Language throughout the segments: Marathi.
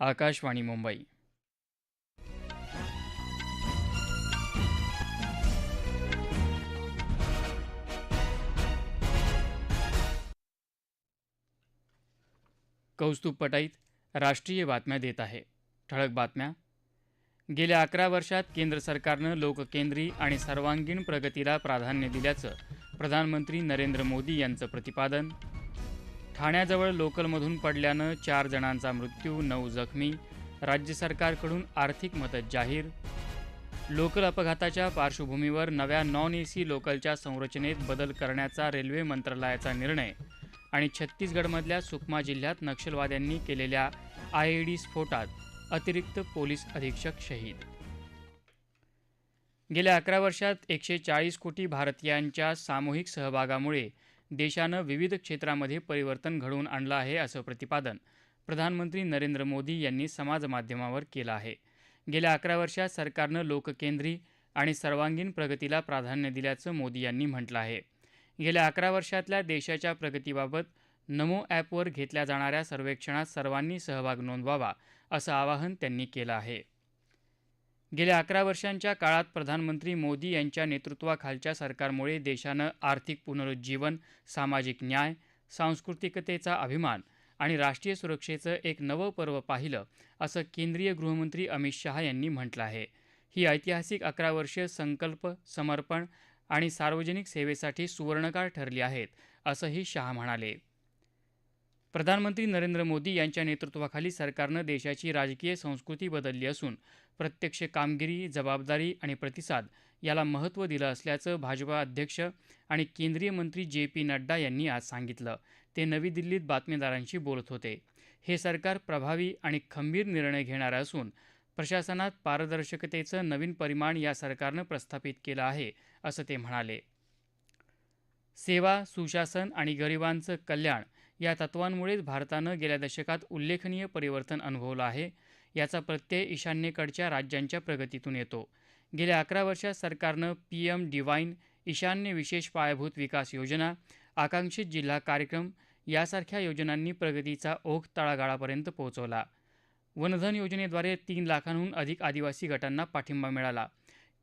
आकाशवाणी मुंबई. कौस्तुभ पटाईत राष्ट्रीय बातम्या देत आहे. ठळक बातम्या. गेल्या अकरा वर्षात केंद्र सरकारनं लोककेंद्री आणि सर्वांगीण प्रगतीला प्राधान्य दिल्याचं प्रधानमंत्री नरेंद्र मोदी यांचं प्रतिपादन ठाण्याजवळ लोकलमधून पडल्यानं चार जणांचा मृत्यू नऊ जखमी. राज्य सरकारकडून आर्थिक मदत जाहीर. लोकल अपघाताच्या पार्श्वभूमीवर नव्या नॉन ए सी लोकलच्या संरचनेत बदल करण्याचा रेल्वे मंत्रालयाचा निर्णय आणि छत्तीसगडमधल्या सुकमा जिल्ह्यात नक्षलवाद्यांनी केलेल्या आय ई डी स्फोटात अतिरिक्त पोलीस अधीक्षक शहीद. गेल्या अकरा वर्षात एकशे चाळीस कोटी भारतीयांच्या सामूहिक सहभागामुळे देशानं विविध क्षेत्रामध्ये परिवर्तन घडवून आणलं आहे असं प्रतिपादन प्रधानमंत्री नरेंद्र मोदी यांनी समाजमाध्यमावर केलं आहे. गेल्या अकरा वर्षात सरकारनं लोककेंद्री आणि सर्वांगीण प्रगतीला प्राधान्य दिल्याचं मोदी यांनी म्हटलं आहे. गेल्या अकरा वर्षातल्या देशाच्या प्रगतीबाबत नमो ॲपवर घेतल्या जाणाऱ्या सर्वेक्षणात सर्वांनी सहभाग नोंदवावा असं आवाहन त्यांनी केलं आहे. गेल्या अकरा वर्षांच्या काळात प्रधानमंत्री मोदी यांच्या नेतृत्वाखालच्या सरकारमुळे देशानं आर्थिक पुनरुज्जीवन सामाजिक न्याय सांस्कृतिकतेचा अभिमान आणि राष्ट्रीय सुरक्षेचं एक नवं पर्व पाहिलं असं केंद्रीय गृहमंत्री अमित शहा यांनी म्हटलं आहे. ही ऐतिहासिक अकरा वर्षीय संकल्प समर्पण आणि सार्वजनिक सेवेसाठी सुवर्णकाळ ठरली आहेत असंही शहा म्हणाले. प्रधानमंत्री नरेंद्र मोदी यांच्या नेतृत्वाखाली सरकारनं देशाची राजकीय संस्कृती बदलली असून प्रत्यक्ष कामगिरी जबाबदारी आणि प्रतिसाद याला महत्त्व दिलं असल्याचं भाजपा अध्यक्ष आणि केंद्रीय मंत्री जे पी नड्डा यांनी आज सांगितलं. ते नवी दिल्लीत बातमीदारांशी बोलत होते. हे सरकार प्रभावी आणि खंबीर निर्णय घेणारं असून प्रशासनात पारदर्शकतेचं नवीन परिमाण या सरकारनं प्रस्थापित केलं आहे असं ते म्हणाले. सेवा सुशासन आणि गरिबांचं कल्याण या तत्वांमुळेच भारतानं गेल्या दशकात उल्लेखनीय परिवर्तन अनुभवलं आहे. याचा प्रत्यय ईशान्येकडच्या राज्यांच्या प्रगतीतून येतो. गेल्या अकरा वर्षात सरकारनं पी एम डिवाईन ईशान्य विशेष पायाभूत विकास योजना आकांक्षित जिल्हा कार्यक्रम यासारख्या योजनांनी प्रगतीचा ओघ तळागाळापर्यंत पोहोचवला. वनधन योजनेद्वारे तीन लाखांहून अधिक आदिवासी गटांना पाठिंबा मिळाला.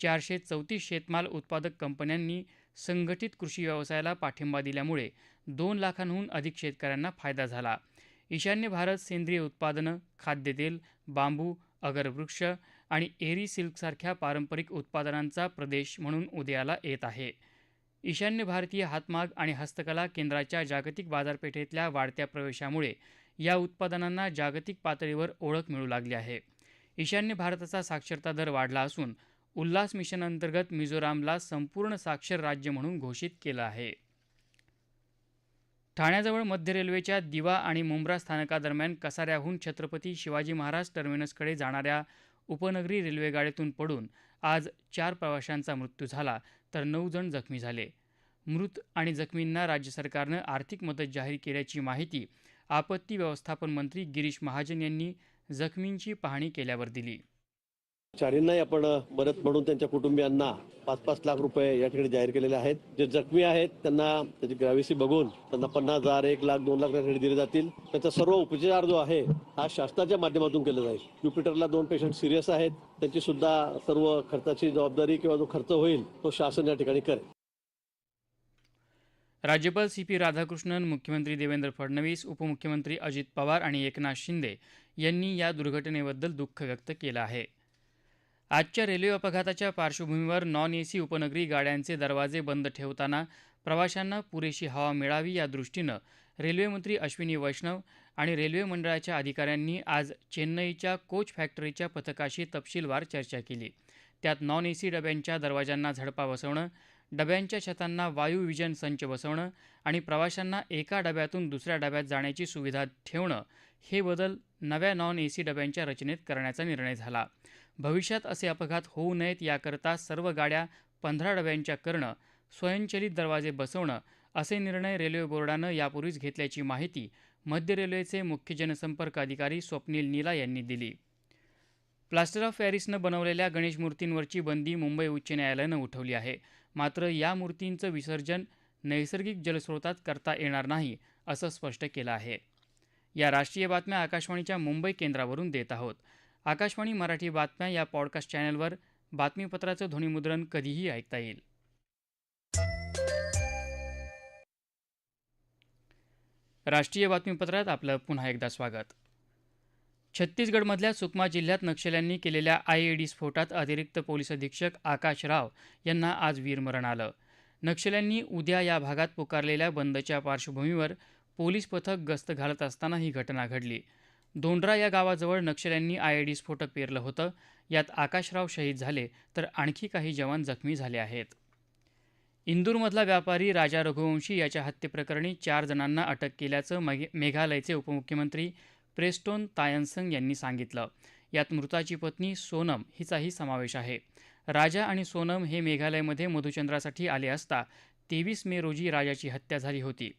चारशे चौतीस शेतमाल उत्पादक कंपन्यांनी संघटित कृषी व्यवसायाला पाठिंबा दिल्यामुळे दोन लाखांहून अधिक शेतकऱ्यांना फायदा झाला. ईशान्य भारत सेंद्रिय उत्पादनं खाद्यतेल बांबू अगरवृक्ष आणि एरी सिल्कसारख्या पारंपरिक उत्पादनांचा प्रदेश म्हणून उदयाला येत आहे. ईशान्य भारतीय हातमाग आणि हस्तकला केंद्राच्या जागतिक बाजारपेठेतल्या वाढत्या प्रवेशामुळे या उत्पादनांना जागतिक पातळीवर ओळख मिळू लागली आहे. ईशान्य भारताचा साक्षरता दर वाढला असून उल्हास मिशन अंतर्गत मिझोरामला संपूर्ण साक्षर राज्य म्हणून घोषित केलं आहे. ठाण्याजवळ मध्य रेल्वेच्या दिवा आणि मुंब्रा स्थानकादरम्यान कसाऱ्याहून छत्रपती शिवाजी महाराज टर्मिनसकडे जाणाऱ्या उपनगरी रेल्वेगाडीतून पडून आज चार प्रवाशांचा मृत्यू झाला तर नऊ जण जखमी झाले. मृत आणि जखमींना राज्य सरकारनं आर्थिक मदत जाहीर केल्याची माहिती आपत्ती व्यवस्थापन मंत्री गिरीश महाजन यांनी जखमींची पाहणी केल्यावर दिली. चारींनाही आपण मदत म्हणून त्यांच्या कुटुंबियांना पाच पाच लाख रुपये या ठिकाणी जाहीर केलेले आहेत. जे जखमी आहेत त्यांना त्याची ग्रॅव्हिसी बघून त्यांना पन्नास हजार एक लाख दोन लाख ठिकाणी दिले जातील. त्यांचा सर्व उपचार जो आहे हा शासनाच्या माध्यमातून केला जाईल. ज्युपिटरला दोन पेशंट सिरियस आहेत. त्यांची सुद्धा सर्व खर्चाची जबाबदारी किंवा जो खर्च होईल तो शासन या ठिकाणी करेल. राज्यपाल सी पी राधाकृष्णन मुख्यमंत्री देवेंद्र फडणवीस उपमुख्यमंत्री अजित पवार आणि एकनाथ शिंदे यांनी या दुर्घटनेबद्दल दुःख व्यक्त केलं आहे. आजच्या रेल्वे अपघाताच्या पार्श्वभूमीवर नॉन एसी उपनगरी गाड्यांचे दरवाजे बंद ठेवताना प्रवाशांना पुरेशी हवा मिळावी या दृष्टीनं रेल्वेमंत्री अश्विनी वैष्णव आणि रेल्वे मंडळाच्या अधिकाऱ्यांनी आज चेन्नईच्या कोच फॅक्टरीच्या पथकाशी तपशीलवार चर्चा केली. त्यात नॉन एसी डब्यांच्या दरवाजांना झडपा बसवणं डब्यांच्या छतांना वायू विजन संच बसवणं आणि प्रवाशांना एका डब्यातून दुसऱ्या डब्यात जाण्याची सुविधा ठेवणं हे बदल नव्या नॉन एसी डब्यांच्या रचनेत करण्याचा निर्णय झाला. भविष्यात असे अपघात होऊ नयेत याकरता सर्व गाड्या पंधरा डब्यांच्या करणं स्वयंचलित दरवाजे बसवणं असे निर्णय रेल्वे बोर्डानं यापूर्वीच घेतल्याची माहिती मध्य रेल्वेचे मुख्य जनसंपर्क अधिकारी स्वप्नील नीला यांनी दिली. प्लास्टर ऑफ पॅरिसनं बनवलेल्या गणेश मूर्तींवरची बंदी मुंबई उच्च न्यायालयानं उठवली आहे. मात्र या मूर्तींचं विसर्जन नैसर्गिक जलस्रोतात करता येणार नाही असं स्पष्ट केलं आहे. या राष्ट्रीय बातम्या आकाशवाणीच्या मुंबई केंद्रावरून देत आहोत. आकाशवाणी मराठी बातम्या या पॉडकास्ट चॅनलवर बातमीपत्राचं ध्वनिमुद्रण कधीही ऐकता येईल. राष्ट्रीय बातमीपत्रात आपलं पुन्हा एकदा स्वागत. छत्तीसगडमधल्या सुकमा जिल्ह्यात नक्षल्यांनी केलेल्या आयईडी स्फोटात अतिरिक्त पोलीस अधीक्षक आकाश राव यांना आज वीरमरण आलं. नक्षल्यांनी उद्या या भागात पुकारलेल्या बंदच्या पार्श्वभूमीवर पोलीस पथक गस्त घालत असताना ही घटना घडली. दोंड्रा या गावाजवळ नक्षल्यांनी आयईडी स्फोटक पेरलं होतं. यात आकाशराव शहीद झाले तर आणखी काही जवान जखमी झाले आहेत. इंदूरमधला व्यापारी राजा रघुवंशी याच्या हत्येप्रकरणी चार जणांना अटक केल्याचं मेघालयचे उपमुख्यमंत्री प्रेस्टोन तायनसंग यांनी सांगितलं. यात मृताची पत्नी सोनम हिचाही समावेश आहे. राजा आणि सोनम हे मेघालयमध्ये मधुचंद्रासाठी आले असता तेवीस मे रोजी राजाची हत्या झाली होती.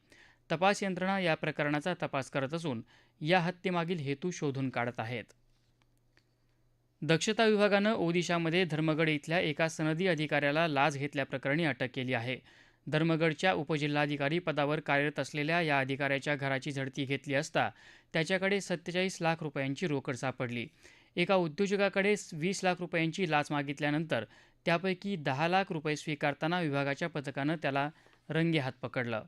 तपास यंत्रणा या प्रकरणाचा तपास करत असून या हत्येमागील हेतू शोधून काढत आहेत. दक्षता विभागानं ओदिशामध्ये धर्मगड इथल्या एका सनदी अधिकाऱ्याला लाच घेतल्याप्रकरणी अटक केली आहे. धर्मगडच्या उपजिल्हाधिकारी पदावर कार्यरत असलेल्या या अधिकाऱ्याच्या घराची झडती घेतली असता त्याच्याकडे सत्तेचाळीस लाख रुपयांची रोकड सापडली. एका उद्योजकाकडे वीस लाख रुपयांची लाच मागितल्यानंतर त्यापैकी दहा लाख रुपये स्वीकारताना विभागाच्या पथकानं त्याला रंगेहात पकडलं.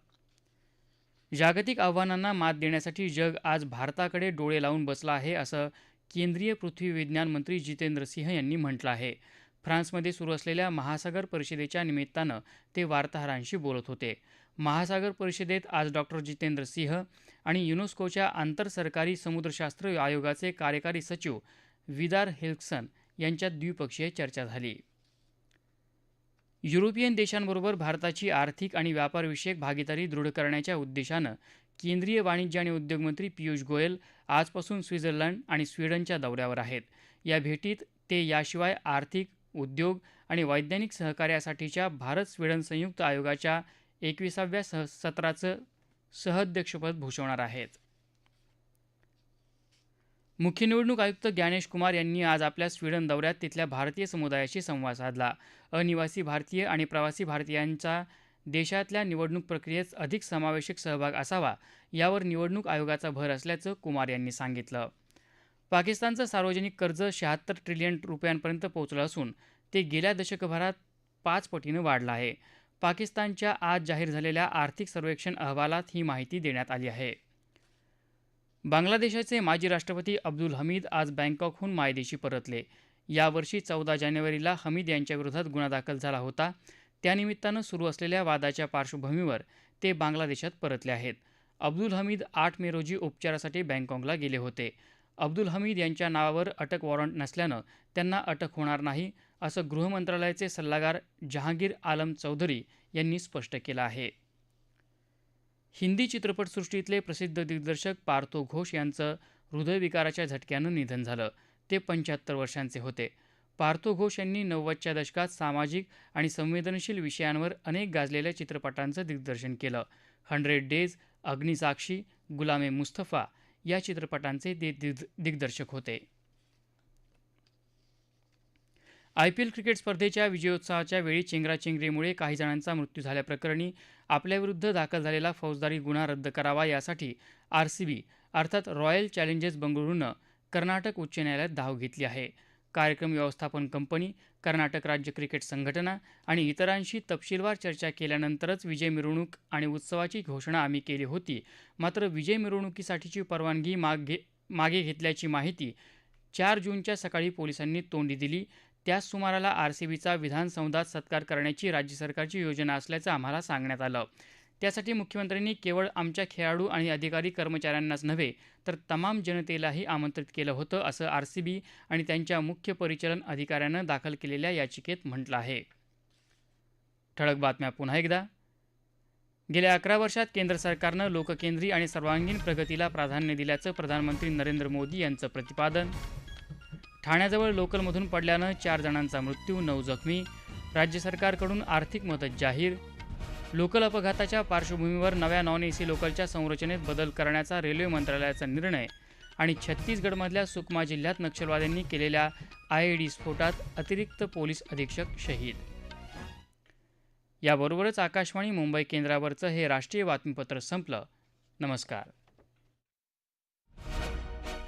जागतिक आव्हानांना मात देण्यासाठी जग आज भारताकडे डोळे लावून बसलं आहे असं केंद्रीय पृथ्वी विज्ञान मंत्री जितेंद्र सिंह यांनी म्हटलं आहे. फ्रान्समध्ये सुरू असलेल्या महासागर परिषदेच्या निमित्तानं ते वार्ताहरांशी बोलत होते. महासागर परिषदेत आज डॉक्टर जितेंद्र सिंह आणि युनेस्कोच्या आंतरसरकारी समुद्रशास्त्र आयोगाचे कार्यकारी सचिव विदार हेल्क्सन यांच्यात द्विपक्षीय चर्चा झाली. युरोपियन देशांबरोबर भारताची आर्थिक आणि व्यापारविषयक भागीदारी दृढ करण्याच्या उद्देशानं केंद्रीय वाणिज्य आणि उद्योग मंत्री पियुष गोयल आजपासून स्वित्झर्लंड आणि स्वीडनच्या दौऱ्यावर आहेत. या भेटीत ते याशिवाय आर्थिक उद्योग आणि वैज्ञानिक सहकार्यासाठीच्या भारत स्वीडन संयुक्त आयोगाच्या एकविसाव्या सह सत्राचं सहअध्यक्षपद भूषवणार आहेत. मुख्य निवडणूक आयुक्त ज्ञानेश कुमार यांनी आज आपल्या स्वीडन दौऱ्यात तिथल्या भारतीय समुदायाशी संवाद साधला. अनिवासी भारतीय आणि प्रवासी भारतीयांचा देशातल्या निवडणूक प्रक्रियेत अधिक समावेशक सहभाग असावा यावर निवडणूक आयोगाचा भर असल्याचं कुमार यांनी सांगितलं. पाकिस्तानचं सार्वजनिक कर्ज शहात्तर ट्रिलियन रुपयांपर्यंत पोहोचलं असून ते गेल्या दशकभरात पाच पटीनं वाढलं आहे. पाकिस्तानच्या आज जाहीर झालेल्या आर्थिक सर्वेक्षण अहवालात ही माहिती देण्यात आली आहे. बांगलादेशाचे माजी राष्ट्रपती अब्दुल हमीद आज बँकॉकहून मायदेशी परतले. यावर्षी चौदा जानेवारीला हमीद यांच्याविरोधात गुन्हा दाखल झाला होता. त्यानिमित्तानं सुरू असलेल्या वादाच्या पार्श्वभूमीवर ते बांगलादेशात परतले आहेत. अब्दुल हमीद आठ मे रोजी उपचारासाठी बँकॉकला गेले होते. अब्दुल हमीद यांच्या नावावर अटक वॉरंट नसल्यानं त्यांना अटक होणार नाही असं गृहमंत्रालयाचे सल्लागार जहांगीर आलम चौधरी यांनी स्पष्ट केलं आहे. हिंदी चित्रपटसृष्टीतले प्रसिद्ध दिग्दर्शक पार्थो घोष यांचं हृदयविकाराच्या झटक्यानं निधन झालं. ते पंच्याहत्तर वर्षांचे होते. पार्थो घोष यांनी नव्वदच्या दशकात सामाजिक आणि संवेदनशील विषयांवर अनेक गाजलेल्या चित्रपटांचं दिग्दर्शन केलं. हंड्रेड डेज अग्निसाक्षी गुलामे मुस्तफा या चित्रपटांचे ते दिग्दर्शक होते. आय पी एल क्रिकेट स्पर्धेच्या विजयोत्सवाच्या वेळी चेंगराचेंगरीमुळे काही जणांचा मृत्यू झाल्याप्रकरणी आपल्याविरुद्ध दाखल झालेला फौजदारी गुन्हा रद्द करावा यासाठी आर सी बी अर्थात रॉयल चॅलेंजर्स बंगळुरूनं कर्नाटक उच्च न्यायालयात धाव घेतली आहे. कार्यक्रम व्यवस्थापन कंपनी कर्नाटक राज्य क्रिकेट संघटना आणि इतरांशी तपशीलवार चर्चा केल्यानंतरच विजय मिरवणूक आणि उत्सवाची घोषणा आम्ही केली होती. मात्र विजय मिरवणुकीसाठीची परवानगी माग घे मागे घेतल्याची माहिती चार जूनच्या सकाळी पोलिसांनी तोंडी दिली. त्याच सुमाराला आर सी बीचा विधानसौधात सत्कार करण्याची राज्य सरकारची योजना असल्याचं आम्हाला सांगण्यात आलं. त्यासाठी मुख्यमंत्र्यांनी केवळ आमच्या खेळाडू आणि अधिकारी कर्मचाऱ्यांनाच नव्हे तर तमाम जनतेलाही आमंत्रित केलं होतं असं आर सी बी आणि त्यांच्या मुख्य परिचालन अधिकाऱ्यानं दाखल केलेल्या याचिकेत म्हटलं आहे. ठळक बातम्या पुन्हा एकदा. गेल्या अकरा वर्षात केंद्र सरकारनं लोककेंद्री आणि सर्वांगीण प्रगतीला प्राधान्य दिल्याचं प्रधानमंत्री नरेंद्र मोदी यांचं प्रतिपादन ठाण्याजवळ लोकलमधून पडल्यानं चार जणांचा मृत्यू नऊ जखमी. राज्य सरकारकडून आर्थिक मदत जाहीर. लोकल अपघाताच्या पार्श्वभूमीवर नव्या नॉन एसी लोकलच्या संरचनेत बदल करण्याचा रेल्वे मंत्रालयाचा निर्णय आणि छत्तीसगडमधल्या सुकमा जिल्ह्यात नक्षलवाद्यांनी केलेल्या आय डी स्फोटात अतिरिक्त पोलीस अधीक्षक शहीद. याबरोबरच आकाशवाणी मुंबई केंद्रावरचं हे राष्ट्रीय बातमीपत्र संपलं. नमस्कार.